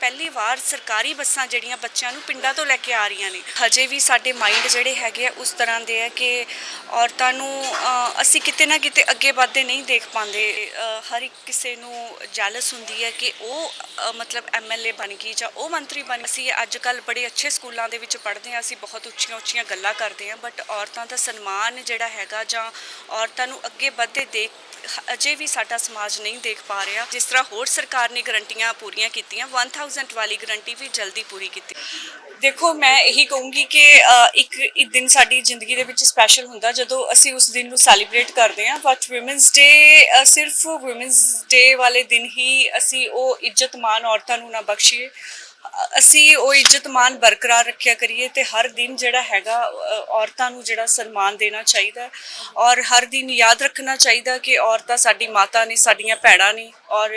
ਪਹਿਲੀ ਵਾਰ ਸਰਕਾਰੀ ਬੱਸਾਂ ਜਿਹੜੀਆਂ ਬੱਚਿਆਂ ਨੂੰ ਪਿੰਡਾਂ ਤੋਂ ਲੈ ਕੇ ਆ ਰਹੀਆਂ ਨੇ ਹਜੇ ਵੀ ਸਾਡੇ ਮਾਈਂਡ ਜਿਹੜੇ ਹੈਗੇ ਆ ਉਸ ਤਰ੍ਹਾਂ ਦੇ ਆ ਕਿ ਔਰਤਾਂ ਨੂੰ ਅਸੀਂ ਕਿਤੇ ਨਾ ਕਿਤੇ ਅੱਗੇ ਵੱਧਦੇ ਨਹੀਂ ਦੇਖ ਪਾਉਂਦੇ। ਹਰ ਇੱਕ ਕਿਸੇ ਨੂੰ ਜਾਲਸ ਹੁੰਦੀ ਹੈ ਕਿ ਉਹ ਅ, ਮਤਲਬ ਐਮਐਲਏ ਬਣ ਗਈ ਜਾਂ ਉਹ ਮੰਤਰੀ ਬਣ ਅਸੀਂ ਅੱਜ ਕੱਲ ਬੜੇ ਅੱਛੇ ਸਕੂਲਾਂ ਦੇ ਵਿੱਚ ਪੜ੍ਹਦੇ ਹਾਂ ਅਸੀਂ ਬਹੁਤ ਉੱਚੀਆਂ ਉੱਚੀਆਂ ਗੱਲਾਂ ਕਰਦੇ ਹਾਂ ਬਟ ਔਰਤਾਂ ਦਾ ਸਨਮਾਨ ਜਿਹੜਾ ਹੈਗਾ ਜਾਂ ਔਰਤਾਂ ਨੂੰ ਅੱਗੇ ਵੱਧਦੇ ਦੇਖ ਅਜੇ ਵੀ ਸਾਡਾ ਸਮਾਜ ਨਹੀਂ ਦੇਖ ਪਾ ਰਿਹਾ। ਜਿਸ ਤਰ੍ਹਾਂ ਹੋਰ ਸਰਕਾਰ ਨੇ ਗਰੰਟੀਆਂ ਪੂਰੀਆਂ ਕੀਤੀਆਂ 1000 ਵਾਲੀ ਗਰੰਟੀ ਵੀ ਜਲਦੀ ਪੂਰੀ ਕੀਤੀ। ਦੇਖੋ, ਮੈਂ ਇਹੀ ਕਹੂੰਗੀ ਕਿ ਇੱਕ ਇੱਕ ਦਿਨ ਸਾਡੀ ਜ਼ਿੰਦਗੀ ਦੇ ਵਿੱਚ ਸਪੈਸ਼ਲ ਹੁੰਦਾ ਜਦੋਂ ਅਸੀਂ ਉਸ ਦਿਨ ਨੂੰ ਸੈਲੀਬ੍ਰੇਟ ਕਰਦੇ ਹਾਂ ਬਟ ਔਮਨਸ ਡੇ ਸਿਰਫ ਔਮਨਸ ਡੇ ਵਾਲੇ ਦਿਨ ਹੀ ਅਸੀਂ ਉਹ ਇੱਜ਼ਤਮਾਨ ਔਰਤਾਂ ਨੂੰ ਨਾ ਬਖਸ਼ੀਏ। ਅਸੀਂ ਉਹ ਇੱਜ਼ਤ ਮਾਨ ਬਰਕਰਾਰ ਰੱਖਿਆ ਕਰੀਏ ਤੇ ਹਰ ਦਿਨ ਜਿਹੜਾ ਹੈਗਾ ਔਰਤਾਂ ਨੂੰ ਜਿਹੜਾ ਸਨਮਾਨ ਦੇਣਾ ਚਾਹੀਦਾ ਔਰ ਹਰ ਦਿਨ ਯਾਦ ਰੱਖਣਾ ਚਾਹੀਦਾ ਕਿ ਔਰਤਾਂ ਸਾਡੀ ਮਾਤਾ ਨੇ, ਸਾਡੀਆਂ ਭੈਣਾਂ ਨੇ ਔਰ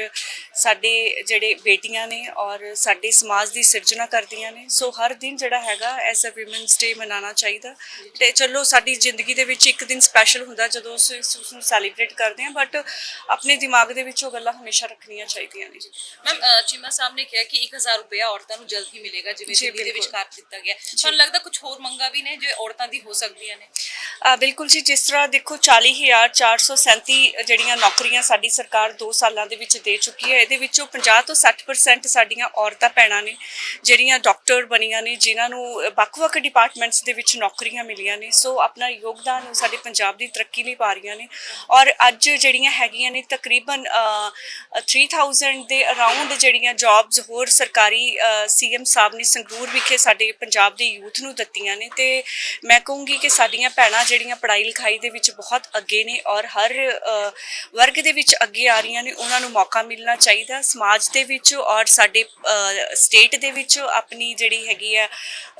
ਸਾਡੇ ਜਿਹੜੇ ਬੇਟੀਆਂ ਨੇ ਔਰ ਸਾਡੇ ਸਮਾਜ ਦੀ ਸਿਰਜਣਾ ਕਰਦੀਆਂ ਨੇ। ਸੋ ਹਰ ਦਿਨ ਜਿਹੜਾ ਹੈਗਾ ਐਜ਼ ਅ ਔਮਨਸ ਡੇ ਮਨਾਉਣਾ ਚਾਹੀਦਾ। ਤੇ ਚਲੋ ਸਾਡੀ ਜ਼ਿੰਦਗੀ ਦੇ ਵਿੱਚ ਇੱਕ ਦਿਨ ਸਪੈਸ਼ਲ ਹੁੰਦਾ ਜਦੋਂ ਅਸੀਂ ਉਸ ਨੂੰ ਸੈਲੀਬ੍ਰੇਟ ਕਰਦੇ ਹਾਂ ਬਟ ਆਪਣੇ ਦਿਮਾਗ ਦੇ ਵਿੱਚ ਉਹ ਗੱਲਾਂ ਹਮੇਸ਼ਾ ਰੱਖਣੀਆਂ ਚਾਹੀਦੀਆਂ ਨੇ। ਮੈਮ ਚੀਮਾ ਸਾਹਿਬ ਨੇ ਕਿਹਾ ਕਿ 1000 ਰੁਪਇਆ ਔਰਤ ਨੂੰ ਜਲਦ ਹੀ ਮਿਲੇਗਾ ਜਿਵੇਂ ਦਿੱਲੀ ਦੇ ਵਿੱਚ ਬਿਲਕੁਲ। ਕਰ ਦਿੱਤਾ ਗਿਆ। ਤੁਹਾਨੂੰ ਲੱਗਦਾ ਕੁਝ ਹੋਰ ਮੰਗਾਂ ਵੀ ਨੇ ਜੋ ਔਰਤਾਂ ਦੀ ਹੋ ਸਕਦੀਆਂ ਨੇ? ਆ ਬਿਲਕੁਲ ਜੀ ਜਿਸ ਤਰ੍ਹਾਂ ਦੇਖੋ 40437 ਜਿਹੜੀਆਂ ਨੌਕਰੀਆਂ ਸਾਡੀ ਸਰਕਾਰ 2 ਸਾਲਾਂ ਦੇ ਵਿੱਚ ਦੇ ਚੁੱਕੀ ਹੈ ਇਹਦੇ ਵਿੱਚੋਂ 50 ਤੋਂ 60% ਸਾਡੀਆਂ ਔਰਤਾਂ ਭੈਣਾਂ ਨੇ ਜਿਹੜੀਆਂ ਡਾਕਟਰ ਬਣੀਆਂ ਨੇ ਜਿਨ੍ਹਾਂ ਨੂੰ ਵੱਖ-ਵੱਖ ਡਿਪਾਰਟਮੈਂਟਸ ਦੇ ਵਿੱਚ ਨੌਕਰੀਆਂ ਮਿਲੀਆਂ ਨੇ। ਸੋ ਆਪਣਾ ਯੋਗਦਾਨ ਸਾਡੇ ਪੰਜਾਬ ਦੀ ਤਰੱਕੀ ਲਈ ਪਾ ਰਹੀਆਂ ਨੇ। ਔਰ ਅੱਜ ਜਿਹੜੀਆਂ ਹੈਗੀਆਂ ਨੇ ਤਕਰੀਬਨ ਅ, 3000 ਦੇ ਅਰਾਊਂਡ ਜਿਹੜੀਆਂ ਜੌਬਸ ਹੋਰ ਸਰਕਾਰੀ ਸੀਐਮ ਸਾਹਿਬ ਨੇ ਸੰਗਰੂਰ ਵਿਖੇ ਸਾਡੇ ਪੰਜਾਬ ਦੇ ਯੂਥ ਨੂੰ ਦਿੱਤੀਆਂ ਨੇ ਤੇ ਮੈਂ ਕਹੂੰਗੀ ਕਿ ਸਾਡੀਆਂ ਭੈਣਾਂ ਜਿਹੜੀਆਂ ਪੜ੍ਹਾਈ ਲਿਖਾਈ ਦੇ ਵਿੱਚ ਬਹੁਤ ਅੱਗੇ ਨੇ ਔਰ ਹਰ ਵਰਗ ਦੇ ਵਿੱਚ ਅੱਗੇ ਆ ਰਹੀਆਂ ਨੇ, ਉਹਨਾਂ ਨੂੰ ਮੌਕਾ ਮਿਲਣਾ ਚਾਹੀਦਾ ਸਮਾਜ ਦੇ ਵਿੱਚ ਔਰ ਸਾਡੇ ਸਟੇਟ ਦੇ ਵਿੱਚ ਆਪਣੀ ਜਿਹੜੀ ਹੈਗੀ ਆ,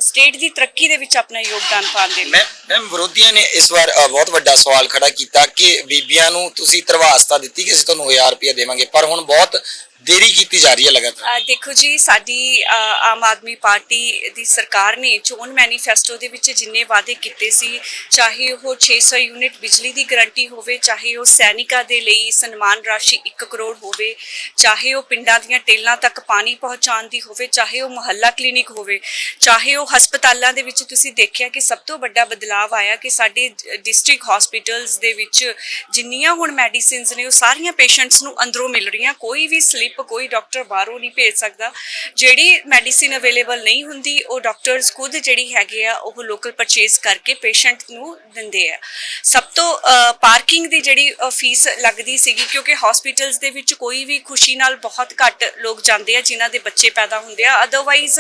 ਸਟੇਟ ਦੀ ਤਰੱਕੀ ਦੇ ਵਿੱਚ ਆਪਣਾ ਯੋਗਦਾਨ ਪਾਉਣ ਦੇ ਲਈ। ਮੈਮ ਵਿਰੋਧੀਆਂ ਨੇ ਇਸ ਵਾਰ ਬਹੁਤ ਵੱਡਾ ਸਵਾਲ ਖੜਾ ਕੀਤਾ ਕਿ ਬੀਬੀਆਂ ਨੂੰ ਤੁਸੀਂ ਧਰਵਾਸਤਾ ਦਿੱਤੀ ਕਿ ਅਸੀਂ ਤੁਹਾਨੂੰ 1000 ਰੁਪਏ ਦੇਵਾਂਗੇ, ਪਰ ਹੁਣ ਬਹੁਤ ਦੇਰੀ ਕੀਤੀ ਜਾ ਰਹੀ ਹੈ ਲਗਾਤਾਰ? ਦੇਖੋ ਜੀ, ਸਾਡੀ ਆਮ ਆਦਮੀ ਪਾਰਟੀ ਦੀ ਸਰਕਾਰ ਨੇ ਚੋਣ ਮੈਨੀਫੈਸਟੋ ਦੇ ਵਿੱਚ ਜਿੰਨੇ ਵਾਅਦੇ ਕੀਤੇ ਸੀ, ਚਾਹੇ ਉਹ 600 ਯੂਨਿਟ ਬਿਜਲੀ ਦੀ ਗਰੰਟੀ ਹੋਵੇ, ਚਾਹੇ ਉਹ ਸੈਨਿਕਾਂ ਦੇ ਲਈ ਸਨਮਾਨ ਰਾਸ਼ੀ 1 ਕਰੋੜ ਹੋਵੇ, ਚਾਹੇ ਉਹ ਪਿੰਡਾਂ ਦੀਆਂ ਟੇਲਾਂ ਤੱਕ ਪਾਣੀ ਪਹੁੰਚਾਉਣ ਦੀ ਹੋਵੇ, ਚਾਹੇ ਉਹ ਮੁਹੱਲਾ ਕਲੀਨਿਕ ਹੋਵੇ, ਚਾਹੇ ਉਹ ਹਸਪਤਾਲਾਂ ਦੇ ਵਿੱਚ ਤੁਸੀਂ ਦੇਖਿਆ ਕਿ ਸਭ ਤੋਂ ਵੱਡਾ ਬਦਲਾਅ ਆਇਆ ਕਿ ਸਾਡੇ ਡਿਸਟ੍ਰਿਕਟ ਹਸਪੀਟਲਸ ਦੇ ਵਿੱਚ ਜਿੰਨੀਆਂ ਹੁਣ ਮੈਡੀਸਿਨਸ ਨੇ, ਉਹ ਸਾਰੀਆਂ ਪੇਸ਼ੈਂਟਸ ਨੂੰ ਅੰਦਰੋਂ ਮਿਲ ਰਹੀਆਂ, ਕੋਈ ਵੀ ਸਲਿੱਪ ਕੋਈ ਡਾਕਟਰ ਬਾਹਰੋਂ ਨਹੀਂ ਭੇਜ ਸਕਦਾ। ਜਿਹੜੀ ਮੈਡੀਸਿਨ ਅਵੇਲੇਬਲ ਨਹੀਂ ਹੁੰਦੀ, ਉਹ ਡਾਕਟਰਸ ਖੁਦ ਜਿਹੜੀ ਹੈਗੇ ਆ, ਉਹ ਲੋਕਲ ਪਰਚੇਸ ਕਰਕੇ ਪੇਸ਼ੈਂਟ ਨੂੰ ਦਿੰਦੇ ਆ। ਸਭ ਤੋਂ ਪਾਰਕਿੰਗ ਦੀ ਜਿਹੜੀ ਫੀਸ ਲੱਗਦੀ ਸੀਗੀ, ਕਿਉਂਕਿ ਹਸਪੀਟਲਸ ਦੇ ਵਿੱਚ ਕੋਈ ਵੀ ਖੁਸ਼ੀ ਨਾਲ ਬਹੁਤ ਘੱਟ ਲੋਕ ਜਾਂਦੇ ਆ, ਜਿਨ੍ਹਾਂ ਦੇ ਬੱਚੇ ਪੈਦਾ ਹੁੰਦੇ ਆ। ਅਦਰਵਾਈਜ਼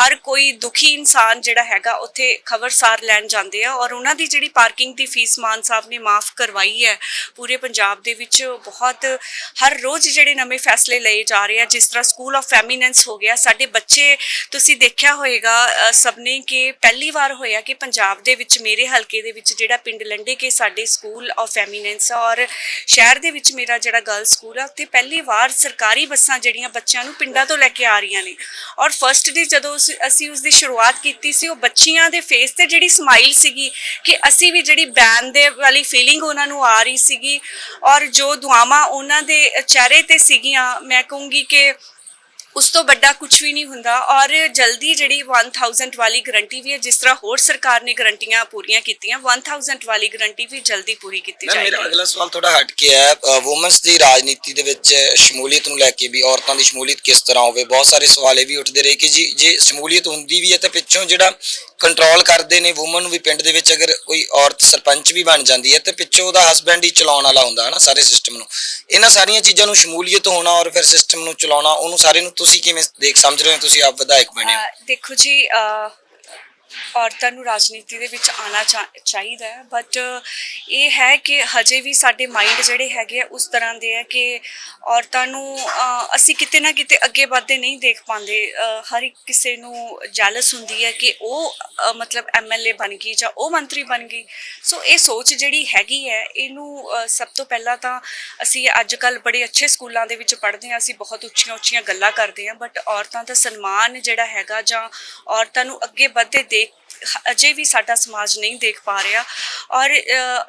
ਹਰ ਕੋਈ ਦੁਖੀ ਇਨਸਾਨ ਜਿਹੜਾ ਹੈਗਾ, ਉੱਥੇ ਖਬਰਸਾਰ ਲੈਣ ਜਾਂਦੇ ਆ ਔਰ ਉਹਨਾਂ ਦੀ ਜਿਹੜੀ ਪਾਰਕਿੰਗ ਦੀ ਫੀਸ ਮਾਨ ਸਾਹਿਬ ਨੇ ਮਾਫ ਕਰਵਾਈ ਹੈ। ਪੂਰੇ ਪੰਜਾਬ ਦੇ ਵਿੱਚ ਬਹੁਤ, ਹਰ ਰੋਜ਼ ਜਿਹੜੇ ਨਵੇਂ ਫੈਸਲੇ ਲਏ ਜਾ ਰਹੇ ਆ, ਜਿਸ ਤਰ੍ਹਾਂ ਸਕੂਲ ਆਫ ਫੈਮਿਨੈਂਸ ਹੋ ਗਿਆ, ਸਾਡੇ ਬੱਚੇ, ਤੁਸੀਂ ਦੇਖਿਆ ਹੋਏਗਾ ਸਭ ਨੇ ਕਿ ਪਹਿਲੀ ਵਾਰ ਹੋਇਆ ਕਿ ਪੰਜਾਬ ਦੇ ਵਿੱਚ, ਮੇਰੇ ਹਲਕੇ ਦੇ ਵਿੱਚ ਜਿਹੜਾ ਪਿੰਡ ਲੰਡੇ ਕੇ ਸਾਡੇ ਸਕੂਲ ਆਫ ਫੈਮਿਨੈਂਸ ਆ, ਔਰ ਸ਼ਹਿਰ ਦੇ ਵਿੱਚ ਮੇਰਾ ਜਿਹੜਾ ਗਰਲ ਸਕੂਲ ਆ, ਉੱਥੇ ਪਹਿਲੀ ਵਾਰ ਸਰਕਾਰੀ ਬੱਸਾਂ ਜਿਹੜੀਆਂ ਬੱਚਿਆਂ ਨੂੰ ਪਿੰਡਾਂ ਤੋਂ ਲੈ ਕੇ ਆ ਰਹੀਆਂ ਨੇ। ਔਰ ਫਰਸਟ ਡੇ ਜਦੋਂ ਅਸੀਂ- ਅਸੀਂ ਉਸ ਦੀ ਸ਼ੁਰੂਆਤ ਕੀਤੀ ਸੀ, ਉਹ ਬੱਚੀਆਂ ਦੇ ਫੇਸ ਤੇ ਜਿਹੜੀ ਸਮਾਈਲ ਸੀਗੀ ਕਿ ਅਸੀਂ ਵੀ ਜਿਹੜੀ ਬੈਨ ਦੇ ਵਾਲੀ ਫੀਲਿੰਗ ਉਹਨਾਂ ਨੂੰ ਆ ਰਹੀ ਸੀਗੀ, ਔਰ ਜੋ ਦੁਆਵਾਂ ਉਹਨਾਂ ਦੇ ਚਿਹਰੇ ਤੇ ਸੀਗੀਆਂ ਮੈਂ ਕਹੂੰਗੀ ਕਿ ਉਸ ਤੋਂ ਵੱਡਾ ਕੁਝ ਵੀ ਨਹੀਂ ਹੁੰਦਾ ਔਰ ਜਲਦੀ ਜਿਹੜੀ 1000 ਵਾਲੀ ਗਰੰਟੀ ਵੀ ਹੈ ਜਿਸ ਤਰ੍ਹਾਂ ਹੋਰ ਸਰਕਾਰ ਨੇ ਗਰੰਟੀਆਂ ਪੂਰੀਆਂ ਕੀਤੀਆਂ 1000 ਵਾਲੀ ਗਰੰਟੀ ਵੀ ਜਲਦੀ ਪੂਰੀ ਕੀਤੀ ਮੈਮ ਮੇਰਾ ਜਾਏਗੀ। ਅਗਲਾ ਸਵਾਲ ਥੋੜਾ ਹਟ ਕੇ ਹੈ ਔਮਨਸ ਦੀ ਰਾਜਨੀਤੀ ਦੇ ਵਿੱਚ ਸ਼ਮੂਲੀਅਤ ਨੂੰ ਲੈ ਕੇ ਵੀ ਔਰਤਾਂ ਦੀ ਸ਼ਮੂਲੀਅਤ ਕਿਸ ਤਰ੍ਹਾਂ ਹੋਵੇ? ਬਹੁਤ ਸਾਰੇ ਸਵਾਲ ਇਹ ਵੀ ਉੱਠਦੇ ਰਹੇ ਕਿ ਜੀ ਜੇ ਸ਼ਮੂਲੀਅਤ ਹੁੰਦੀ ਵੀ ਹੈ ਤਾਂ ਪਿੱਛੋਂ ਜਿਹੜਾ ਕੰਟਰੋਲ ਕਰਦੇ ਨੇ ਔਮਨ ਨੂੰ ਵੀ ਪਿੰਡ ਦੇ ਵਿੱਚ ਅਗਰ ਕੋਈ ਔਰਤ ਸਰਪੰਚ ਵੀ ਬਣ ਜਾਂਦੀ ਹੈ ਤੇ ਪਿੱਛੋਂ ਉਹਦਾ ਹਸਬੈਂਡ ਹੀ ਚਲਾਉਣ ਵਾਲਾ ਹੁੰਦਾ ਹੈ ਨਾ ਸਾਰੇ ਸਿਸਟਮ ਨੂੰ। ਇਹਨਾਂ ਸਾਰੀਆਂ ਚੀਜ਼ਾਂ ਨੂੰ ਸ਼ਮੂਲੀਅਤ ਹੋਣਾ ਔਰ ਫਿਰ ਸਿਸਟਮ ਨੂੰ ਚਲਾਉਣਾ ਉਹਨੂੰ ਸਾਰੇ ਨੂੰ ਤੁਸੀਂ ਕਿਵੇਂ ਦੇਖ ਸਮਝ ਰਹੇ ਹੋ? ਤੁਸੀਂ ਆਪ ਵਿਧਾਇਕ ਬਣੇ ਹੋ। ਅਹ ਦੇਖੋ ਜੀ, ਅਹ ਔਰਤਾਂ ਨੂੰ ਰਾਜਨੀਤੀ ਦੇ ਵਿੱਚ ਆਉਣਾ ਚਾ- ਚਾਹੀਦਾ ਹੈ। ਬਟ ਇਹ ਹੈ ਕਿ ਹਜੇ ਵੀ ਸਾਡੇ ਮਾਈਂਡ ਜਿਹੜੇ ਹੈਗੇ ਆ ਉਸ ਤਰ੍ਹਾਂ ਦੇ ਆ ਕਿ ਔਰਤਾਂ ਨੂੰ ਅਸੀਂ ਕਿਤੇ ਨਾ ਕਿਤੇ ਅੱਗੇ ਵੱਧਦੇ ਨਹੀਂ ਦੇਖ ਪਾਉਂਦੇ। ਹਰ ਇੱਕ ਕਿਸੇ ਨੂੰ ਜੈਲਸ ਹੁੰਦੀ ਹੈ ਕਿ ਉਹ ਅਹ, ਮਤਲਬ ਐਮਐਲਏ ਬਣ ਗਈ ਜਾਂ ਉਹ ਮੰਤਰੀ ਬਣ ਗਈ। ਸੋ ਇਹ ਸੋਚ ਜਿਹੜੀ ਹੈਗੀ ਹੈ ਇਹਨੂੰ ਸਭ ਤੋਂ ਪਹਿਲਾਂ ਤਾਂ ਅਸੀਂ ਅੱਜ ਕੱਲ ਬੜੇ ਅੱਛੇ ਸਕੂਲਾਂ ਦੇ ਵਿੱਚ ਪੜ੍ਹਦੇ ਹਾਂ ਅਸੀਂ ਬਹੁਤ ਉੱਚੀਆਂ ਉੱਚੀਆਂ ਗੱਲਾਂ ਕਰਦੇ ਹਾਂ ਬਟ ਔਰਤਾਂ ਦਾ ਸਨਮਾਨ ਜਿਹੜਾ ਹੈਗਾ ਜਾਂ ਔਰਤਾਂ ਨੂੰ ਅੱਗੇ ਵੱਧਦੇ ਦੇਖ ਅਜੇ ਵੀ ਸਾਡਾ ਸਮਾਜ ਨਹੀਂ ਦੇਖ ਪਾ ਰਿਹਾ। ਔਰ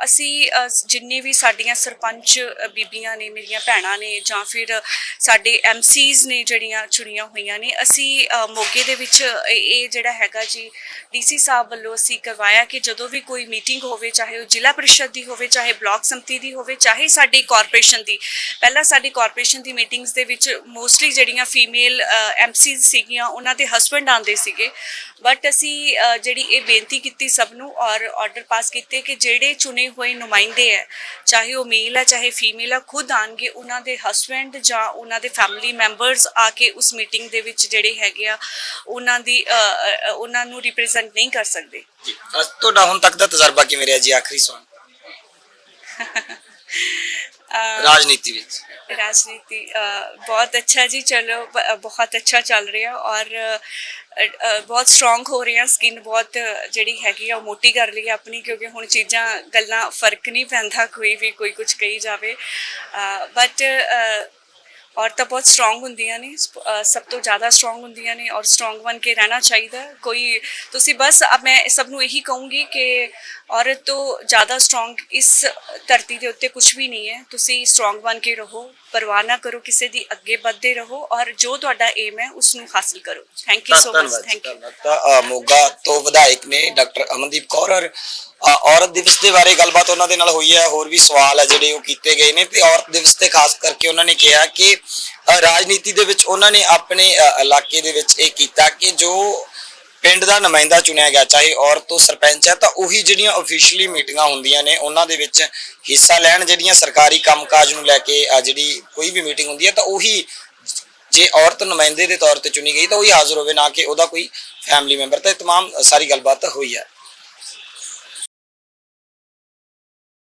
ਅਸੀਂ ਜਿੰਨੇ ਵੀ ਸਾਡੀਆਂ ਸਰਪੰਚ ਬੀਬੀਆਂ ਨੇ, ਮੇਰੀਆਂ ਭੈਣਾਂ ਨੇ ਜਾਂ ਫਿਰ ਸਾਡੇ ਐਮਸੀਜ਼ ਨੇ ਜਿਹੜੀਆਂ ਚੁਣੀਆਂ ਹੋਈਆਂ ਨੇ, ਅਸੀਂ ਮੋਗੇ ਦੇ ਵਿੱਚ ਇਹ ਜਿਹੜਾ ਹੈਗਾ ਜੀ ਡੀਸੀ ਸਾਹਿਬ ਵੱਲੋਂ ਅਸੀਂ ਕਰਵਾਇਆ ਕਿ ਜਦੋਂ ਵੀ ਕੋਈ ਮੀਟਿੰਗ ਹੋਵੇ, ਚਾਹੇ ਉਹ ਜ਼ਿਲ੍ਹਾ ਪ੍ਰੀਸ਼ਦ ਦੀ ਹੋਵੇ, ਚਾਹੇ ਬਲਾਕ ਸੰਮਤੀ ਦੀ ਹੋਵੇ, ਚਾਹੇ ਸਾਡੀ ਕਾਰਪੋਰੇਸ਼ਨ ਦੀ। ਪਹਿਲਾਂ ਸਾਡੀ ਕਾਰਪੋਰੇਸ਼ਨ ਦੀ ਮੀਟਿੰਗਸ ਦੇ ਵਿੱਚ ਮੋਸਟਲੀ ਜਿਹੜੀਆਂ ਫੀਮੇਲ ਐਮਸੀਜ਼ ਸੀਗੀਆਂ, ਉਹਨਾਂ ਦੇ ਹਸਬੰਡ ਆਉਂਦੇ ਸੀਗੇ। ਬਟ ਅਸੀਂ ਜਿਹੜੀ ਇਹ ਬੇਨਤੀ ਕੀਤੀ ਸਭ ਨੂੰ ਔਰ ਆਰਡਰ ਪਾਸ ਕੀਤੇ ਕਿ ਜਿਹੜੇ ਚੁਣੇ ਹੋਏ ਨੁਮਾਇੰਦੇ ਹੈ ਚਾਹੇ ਉਹ ਮੇਲ ਹੈ ਚਾਹੇ ਫੀਮੇਲ ਹੈ ਖੁਦ ਆਣਗੇ ਉਹਨਾਂ ਦੇ ਹਸਬੰਡ ਜਾਂ ਉਹਨਾਂ ਦੇ ਫੈਮਿਲੀ ਮੈਂਬਰਸ ਆ ਕੇ ਉਸ ਮੀਟਿੰਗ ਦੇ ਵਿੱਚ ਜਿਹੜੇ ਹੈਗੇ ਆ ਉਹਨਾਂ ਦੀ ਉਹਨਾਂ ਨੂੰ ਰਿਪਰੈਜ਼ੈਂਟ ਨਹੀਂ ਕਰ ਸਕਦੇ। ਜੀ ਤੁਹਾਡਾ ਹੁਣ ਤੱਕ ਦਾ ਤਜਰਬਾ ਕਿਵੇਂ ਰਿਹਾ ਜੀ ਆਖਰੀ ਸਵਾਲ? ਅ, ਰਾਜਨੀਤੀ ਵਿੱਚ राजनीति अ, बहुत अच्छा जी चलो ब- अ, बहुत अच्छा ਚੱਲ ਰਿਹਾ ਔਰ ਅ, ਅ, ਬਹੁਤ ਸਟਰੋਂਗ ਹੋ ਰਹੀਆਂ ਸਕਿਨ ਬਹੁਤ ਅ, ਜਿਹੜੀ ਹੈਗੀ ਆ ਉਹ ਮੋਟੀ ਕਰ ਲਈ ਹੈ ਆਪਣੀ ਕਿਉਂਕਿ ਹੁਣ ਚੀਜ਼ਾਂ ਗੱਲਾਂ ਫਰਕ ਨਹੀਂ ਪੈਂਦਾ ਕੋਈ ਵੀ ਕੋਈ ਕੁਝ ਕਹੀ ਜਾਵੇ ਬਟ ਔਰਤਾਂ ਬਹੁਤ ਸਟਰੋਂਗ ਹੁੰਦੀਆਂ ਨੇ ਅ, ਸਭ ਤੋਂ ਜ਼ਿਆਦਾ ਸਟਰੋਂਗ ਹੁੰਦੀਆਂ ਨੇ ਔਰ ਸਟਰੋਂਗ ਬਣ ਕੇ ਰਹਿਣਾ ਚਾਹੀਦਾ ਹੈ। ਕੋਈ ਤੁਸੀਂ ਬਸ ਅ, ਮੈਂ ਸਭ ਨੂੰ ਇਹੀ ਕਹੂੰਗੀ ਕਿ ਔਰਤ ਤੋਂ ਜ਼ਿਆਦਾ ਸਟਰੋਂਗ ਇਸ ਧਰਤੀ ਦੇ ਉੱਤੇ ਕੁਝ ਵੀ ਨਹੀਂ ਹੈ ਤੁਸੀਂ ਸਟਰੋਂਗ ਬਣ ਕੇ ਰਹੋ ਪਰਵਾਹ ਨਾ ਕਰੋ ਕਿਸੇ ਦੀ ਅੱਗੇ ਵੱਧਦੇ ਰਹੋ ਔਰ ਜੋ ਤੁਹਾਡਾ ਏਮ ਹੈ ਉਸ ਨੂੰ ਹਾਸਲ ਕਰੋ ਥੈਂਕ ਯੂ ਸੋ ਮਚ ਧੰਨਵਾਦ ਜੀ, ਥੈਂਕ ਯੂ ਧੰਨਵਾਦ। ਤਾਂ ਅ, ਮੋਗਾ ਤੋਂ ਵਿਧਾਇਕ ਨੇ ਡਾਕਟਰ ਅਮਨਦੀਪ ਕੌਰ ਔਰ ਔਰਤ ਦਿਵਸ ਦੇ ਬਾਰੇ ਗੱਲਬਾਤ ਉਹਨਾਂ ਦੇ ਨਾਲ ਹੋਈ ਹੈ ਹੋਰ ਵੀ ਸਵਾਲ ਹੈ ਜਿਹੜੇ ਉਹ ਕੀਤੇ ਗਏ ਨੇ ਤੇ ਔਰਤ ਦਿਵਸ ਤੇ ਖਾਸ ਕਰਕੇ ਉਹਨਾਂ ਨੇ ਕਿਹਾ ਕਿ ਅ, ਰਾਜਨੀਤੀ ਦੇ ਵਿੱਚ ਉਹਨਾਂ ਨੇ ਆਪਣੇ ਅ, ਇਲਾਕੇ ਦੇ ਵਿੱਚ ਇਹ ਕੀਤਾ ਕਿ ਜੋ ਪਿੰਡ ਦਾ ਨੁਮਾਇੰਦਾ ਚੁਣਿਆ ਗਿਆ ਚਾਹੇ ਔਰਤ ਤੋਂ ਸਰਪੰਚ ਹੈ ਤਾਂ ਉਹੀ ਜਿਹੜੀਆਂ ਅਫੀਸ਼ੀਅਲੀ ਮੀਟਿੰਗਾਂ ਹੁੰਦੀਆਂ ਨੇ ਉਹਨਾਂ ਦੇ ਵਿੱਚ ਹਿੱਸਾ ਲੈਣ ਜਿਹੜੀਆਂ ਸਰਕਾਰੀ ਕੰਮਕਾਜ ਨੂੰ ਲੈ ਕੇ ਅ, ਜਿਹੜੀ ਕੋਈ ਵੀ ਮੀਟਿੰਗ ਹੁੰਦੀ ਹੈ ਤਾਂ ਉਹੀ ਜੇ ਔਰਤ ਨੁਮਾਇੰਦੇ ਦੇ ਤੌਰ ਤੇ ਚੁਣੀ ਗਈ ਤਾਂ ਉਹੀ ਹਾਜ਼ਰ ਹੋਵੇ ਨਾ ਕਿ ਉਹਦਾ ਕੋਈ ਫੈਮਿਲੀ ਮੈਂਬਰ ਤਾਂ ਇਹ तमाम ਸਾਰੀ ਗੱਲਬਾਤ ਹੋਈ ਹੈ